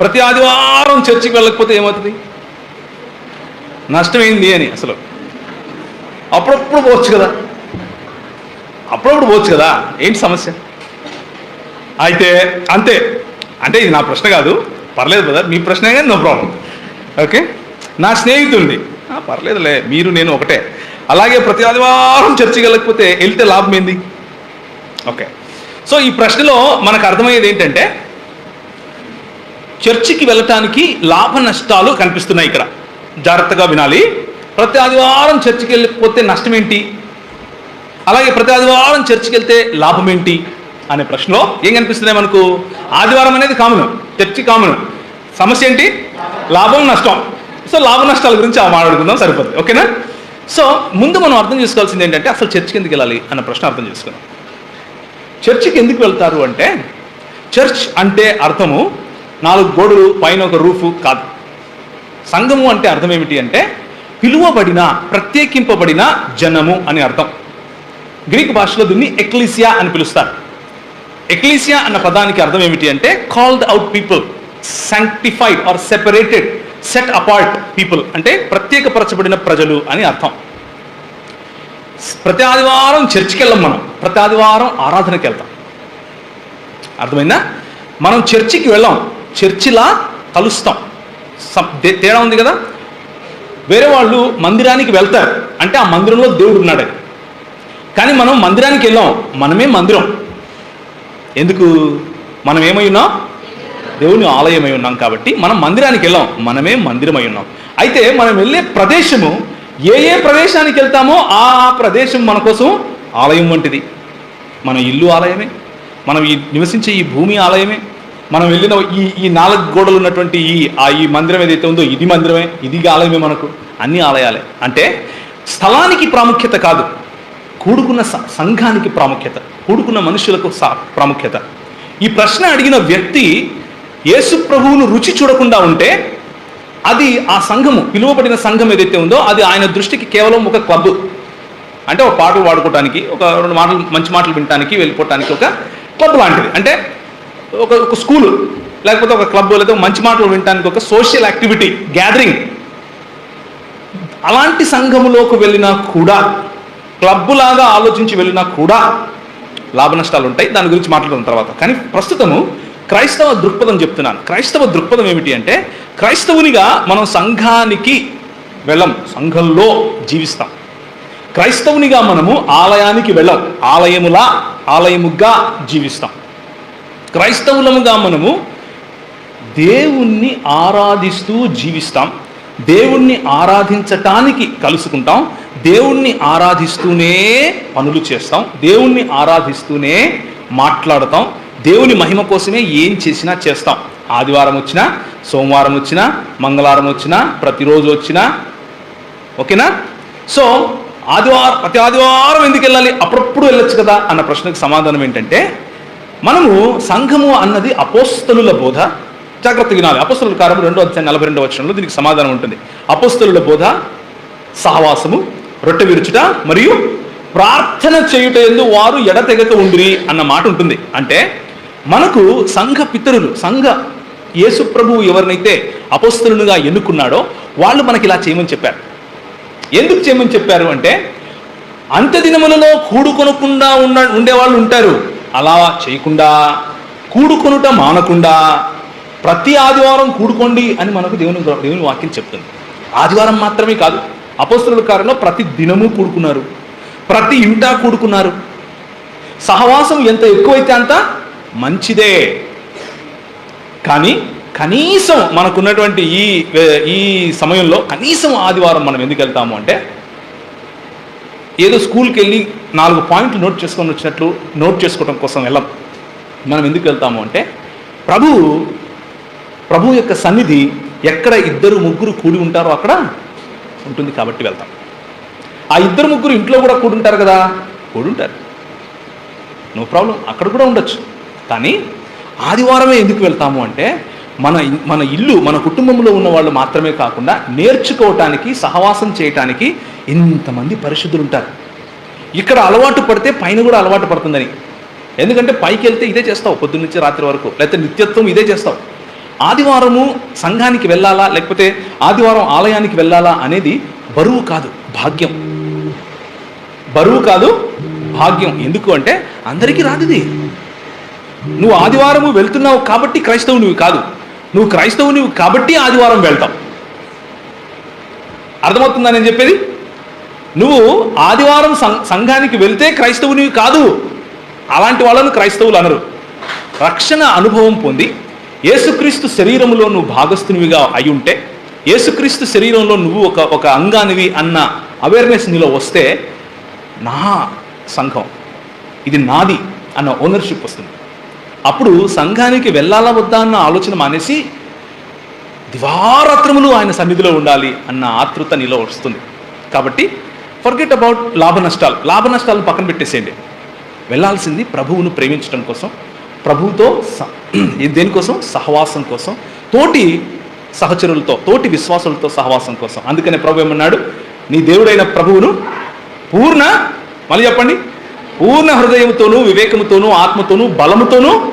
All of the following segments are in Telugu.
ప్రతి ఆదివారం చర్చికి వెళ్ళకపోతే ఏమవుతుంది? నష్టమైంది అని అసలు. అప్పుడప్పుడు పోవచ్చు కదా? అప్పుడప్పుడు పోవచ్చు కదా? ఏంటి సమస్య? అయితే అంతే. అంటే ఇది నా ప్రశ్న కాదు. పర్లేదు బ్రదర్ మీ ప్రశ్నే కానీ నో ప్రాబ్లం ఓకే నా స్నేహితుడిది. పర్లేదులే మీరు నేను ఒకటే. అలాగే ప్రతి ఆదివారం చర్చికి వెళ్ళకపోతే వెళ్తే లాభం ఏంది? ఓకే సో ఈ ప్రశ్నలో మనకు అర్థమయ్యేది ఏంటంటే చర్చికి వెళ్ళటానికి లాభ నష్టాలు కనిపిస్తున్నాయి ఇక్కడ. జాగ్రత్తగా వినాలి. ప్రతి ఆదివారం చర్చికి వెళ్ళకపోతే నష్టం ఏంటి? అలాగే ప్రతి ఆదివారం చర్చికి వెళ్తే లాభం ఏంటి? అనే ప్రశ్నలో ఏం కనిపిస్తున్నాయి మనకు? ఆదివారం అనేది కామన్ చర్చి కామన్. సమస్య ఏంటి? లాభం నష్టం. సో లాభ నష్టాల గురించి ఆ మాట్లాడుకుందాం సరిపోతుంది. ఓకేనా? సో ముందు మనం అర్థం చేసుకోవాల్సింది ఏంటంటే అసలు చర్చికి ఎందుకు వెళ్ళాలి అన్న ప్రశ్న అర్థం చేసుకుందాం. చర్చికి ఎందుకు వెళ్తారు అంటే చర్చ్ అంటే అర్థము నాలుగు గోడలు పైన ఒక రూఫు కాదు. సంఘము అంటే అర్థం ఏమిటి అంటే పిలువబడిన ప్రత్యేకింపబడిన జనము అని అర్థం. గ్రీక్ భాషలో దీన్ని ఎక్లీసియా అని పిలుస్తారు. ఎక్లీసియా అన్న పదానికి అర్థం ఏమిటి అంటే called out people sanctified are separated set apart people అంటే ప్రత్యేకపరచబడిన ప్రజలు అని అర్థం. ప్రతి ఆదివారం చర్చికి వెళ్ళాం మనం. ప్రతి ఆదివారం ఆరాధనకి వెళ్తాం. అర్థమైందా? మనం చర్చికి వెళ్ళాం. చర్చిలా కలుస్తాం. తేడా ఉంది కదా? వేరే వాళ్ళు మందిరానికి వెళ్తారు. అంటే ఆ మందిరంలో దేవుడు ఉన్నాడు. కానీ మనం మందిరానికి వెళ్ళాం. మనమే మందిరం. ఎందుకు? మనం ఏమై ఉన్నాం? దేవుని ఆలయమై ఉన్నాం కాబట్టి మనం మందిరానికి వెళ్ళాం. మనమే మందిరమై ఉన్నాం. అయితే మనం వెళ్ళే ప్రదేశము ఏ ఏ ప్రదేశానికి వెళ్తామో ఆ ఆ ప్రదేశం మన కోసం ఆలయం వంటిది. మన ఇల్లు ఆలయమే. మనం ఈ నివసించే ఈ భూమి ఆలయమే. మనం వెళ్ళిన ఈ ఈ నాలుగు గోడలు ఉన్నటువంటి ఈ ఆ ఈ మందిరం ఏదైతే ఉందో ఇది మందిరమే ఇది ఆలయమే మనకు అన్ని ఆలయాలే. అంటే స్థలానికి ప్రాముఖ్యత కాదు కూడుకున్న సంఘానికి ప్రాముఖ్యత కూడుకున్న మనుషులకు సా- ప్రాముఖ్యత. ఈ ప్రశ్న అడిగిన వ్యక్తి యేసు ప్రభువును రుచి చూడకుండా ఉంటే అది ఆ సంఘము పిలువబడిన సంఘం ఏదైతే ఉందో అది ఆయన దృష్టికి కేవలం ఒక క్లబ్. అంటే ఒక పాటలు పాడుకోవటానికి ఒక రెండు మాటలు మంచి మాటలు వినటానికి వెళ్ళిపోవటానికి ఒక క్లబ్ లాంటిది. అంటే ఒక ఒక స్కూలు లేకపోతే ఒక క్లబ్ లేదా మంచి మాటలు వినటానికి ఒక సోషల్ యాక్టివిటీ గ్యాదరింగ్ అలాంటి సంఘములోకి వెళ్ళినా కూడా క్లబ్బులాగా లాగా ఆలోచించి వెళ్ళినా కూడా లాభ నష్టాలు ఉంటాయి. దాని గురించి మాట్లాడిన తర్వాత. కానీ ప్రస్తుతము క్రైస్తవ దృక్పథం చెప్తున్నాను. క్రైస్తవ దృక్పథం ఏమిటి అంటే క్రైస్తవునిగా మనం సంఘానికి వెళ్ళం. సంఘంలో జీవిస్తాం. క్రైస్తవునిగా మనము ఆలయానికి వెళ్ళం. ఆలయములా ఆలయముగా జీవిస్తాం. క్రైస్తవులముగా మనము దేవుణ్ణి ఆరాధిస్తూ జీవిస్తాం. దేవుణ్ణి ఆరాధించటానికి కలుసుకుంటాం. దేవుణ్ణి ఆరాధిస్తూనే పనులు చేస్తాం. దేవుణ్ణి ఆరాధిస్తూనే మాట్లాడతాం. దేవుని మహిమ కోసమే ఏం చేసినా చేస్తాం. ఆదివారం వచ్చినా సోమవారం వచ్చినా మంగళవారం వచ్చినా ప్రతిరోజు వచ్చినా. ఓకేనా? సో ఆదివారం ప్రతి ఆదివారం ఎందుకు వెళ్ళాలి? అప్పుడప్పుడు వెళ్ళొచ్చు కదా అన్న ప్రశ్నకు సమాధానం ఏంటంటే మనము సంఘము అన్నది అపోస్తలుల బోధ. జాగ్రత్త వినాలి. అపోస్తలుల కారము రెండో అధ్యాయం నలభై రెండో వచనంలో దీనికి సమాధానం ఉంటుంది. అపోస్తలుల బోధ సహవాసము రొట్టె విరుచుట మరియు ప్రార్థన చేయుట ఎందు వారు ఎడతెగక ఉండిరి అన్న మాట ఉంటుంది. అంటే మనకు సంఘ పితరులు సంఘ యేసు ప్రభువు ఎవరినైతే అపోస్తలులుగా ఎన్నుకున్నాడో వాళ్ళు మనకి ఇలా చేయమని చెప్పారు. ఎందుకు చేయమని చెప్పారు అంటే అంత్య దినములలో కూడుకొనకుండా ఉన్న ఉండేవాళ్ళు ఉంటారు. అలా చేయకుండా కూడుకొనుట మానకుండా ప్రతి ఆదివారం కూడుకోండి అని మనకు దేవుని దేవుని వాక్యం చెప్తుంది. ఆదివారం మాత్రమే కాదు అపోస్తుల కాలంలో ప్రతి దినము కూడుకున్నారు. ప్రతి ఇంటా కూడుకున్నారు. సహవాసం ఎంత ఎక్కువైతే అంత మంచిదే. కానీ కనీసం మనకున్నటువంటి ఈ ఈ సమయంలో కనీసం ఆదివారం మనం ఎందుకు వెళ్తాము అంటే ఏదో స్కూల్కి వెళ్ళి నాలుగు పాయింట్లు నోట్ చేసుకొని వచ్చినట్లు నోట్ చేసుకోవడం కోసం వెళ్ళం. మనం ఎందుకు వెళ్తాము అంటే ప్రభు ప్రభు యొక్క సన్నిధి ఎక్కడ ఇద్దరు ముగ్గురు కూడి ఉంటారో అక్కడ ఉంటుంది కాబట్టి వెళ్తాం. ఆ ఇద్దరు ముగ్గురు ఇంట్లో కూడా కూడి ఉంటారు కదా? కూడి ఉంటారు. నో ప్రాబ్లం అక్కడ కూడా ఉండొచ్చు. కానీ ఆదివారమే ఎందుకు వెళ్తాము అంటే మన మన ఇల్లు మన కుటుంబంలో ఉన్న వాళ్ళు మాత్రమే కాకుండా నేర్చుకోవటానికి సహవాసం చేయటానికి ఇంతమంది పరిశుద్ధులు ఉంటారు. ఇక్కడ అలవాటు పడితే పైన కూడా అలవాటు పడుతుందని. ఎందుకంటే పైకి వెళ్తే ఇదే చేస్తావు పొద్దున్న నుంచి రాత్రి వరకు. లేకపోతే నిత్యత్వం ఇదే చేస్తావు. ఆదివారము సంఘానికి వెళ్ళాలా లేకపోతే ఆదివారం ఆలయానికి వెళ్ళాలా అనేది బరువు కాదు భాగ్యం. బరువు కాదు భాగ్యం. ఎందుకు అంటే అందరికీ రాదు నువ్వు ఆదివారము వెళ్తున్నావు కాబట్టి క్రైస్తవునివి కాదు. నువ్వు క్రైస్తవునివి కాబట్టి ఆదివారం వెళ్తావు. అర్థమవుతుందా నేను చెప్పేది? నువ్వు ఆదివారం సంఘానికి వెళ్తే క్రైస్తవునివి కాదు. అలాంటి వాళ్ళను క్రైస్తవులు అనరు. రక్షణ అనుభవం పొంది యేసుక్రీస్తు శరీరంలో నువ్వు భాగస్థునివిగా అయి ఉంటే యేసుక్రీస్తు శరీరంలో నువ్వు ఒక ఒక అంగానివి అన్న అవేర్నెస్ నీలో వస్తే నా సంఘం ఇది నాది అన్న ఓనర్షిప్ వస్తుంది. అప్పుడు సంఘానికి వెళ్ళాలా వద్దా అన్న ఆలోచన మానేసి దివారాత్రములు ఆయన సన్నిధిలో ఉండాలి అన్న ఆతృత నీలో వస్తుంది. కాబట్టి ఫర్గెట్ అబౌట్ లాభ నష్టాలు. లాభ నష్టాలను పక్కన పెట్టేసేయండి. వెళ్ళాల్సింది ప్రభువును ప్రేమించడం కోసం ప్రభువుతో స- దేనికోసం? సహవాసం కోసం తోటి సహచరులతో తోటి విశ్వాసులతో సహవాసం కోసం. అందుకనే ప్రభు ఏమన్నాడు? నీ దేవుడైన ప్రభువును పూర్ణ మళ్ళీ చెప్పండి పూర్ణ హృదయంతోనూ వివేకముతోనూ ఆత్మతోనూ బలముతోనూ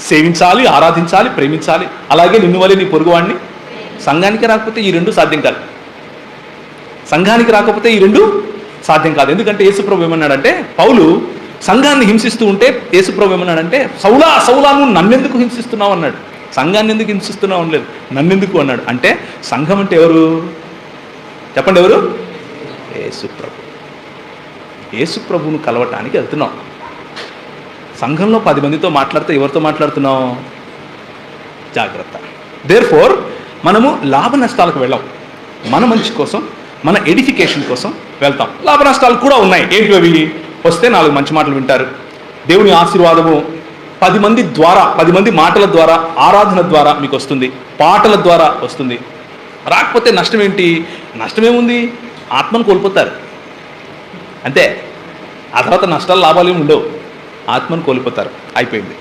సేవించాలి ఆరాధించాలి ప్రేమించాలి. అలాగే నిన్ను వలె నీ పొరుగువాడిని సంఘానికి రాకపోతే ఈ రెండు సాధ్యం కాదు. సంఘానికి రాకపోతే ఈ రెండు సాధ్యం కాదు. ఎందుకంటే యేసుప్రభు ఏమన్నాడంటే పౌలు సంఘాన్ని హింసిస్తూ ఉంటే యేసుప్రభు ఏమన్నాడంటే సౌలా సౌలా నువ్వు నన్నెందుకు హింసిస్తున్నావు అన్నాడు. సంఘాన్ని ఎందుకు హింసిస్తున్నావు అనలేదు. నన్నెందుకు అన్నాడు. అంటే సంఘం అంటే ఎవరు? చెప్పండి ఎవరు? యేసుప్రభు. యేసుప్రభువును కలవటానికి వెళ్తున్నాం. సంఘంలో పది మందితో మాట్లాడితే ఎవరితో మాట్లాడుతున్నాం? జాగ్రత్త. దేర్ ఫోర్ మనము లాభ నష్టాలకు వెళ్ళాం. మన మంచి కోసం మన ఎడిఫికేషన్ కోసం వెళ్తాం. లాభ నష్టాలు కూడా ఉన్నాయి. ఏంటి అవి వస్తే నాలుగు మంచి మాటలు వింటారు. దేవుని ఆశీర్వాదము పది మంది ద్వారా పది మంది మాటల ద్వారా ఆరాధన ద్వారా మీకు వస్తుంది. పాటల ద్వారా వస్తుంది. రాకపోతే నష్టం ఏంటి? నష్టమేముంది? ఆత్మను కోల్పోతారు. అంతే. ఆ తర్వాత నష్టాలు లాభాలు ఏమి ఉండవు. ఆత్మను కోల్పోతారు. అయిపోయింది.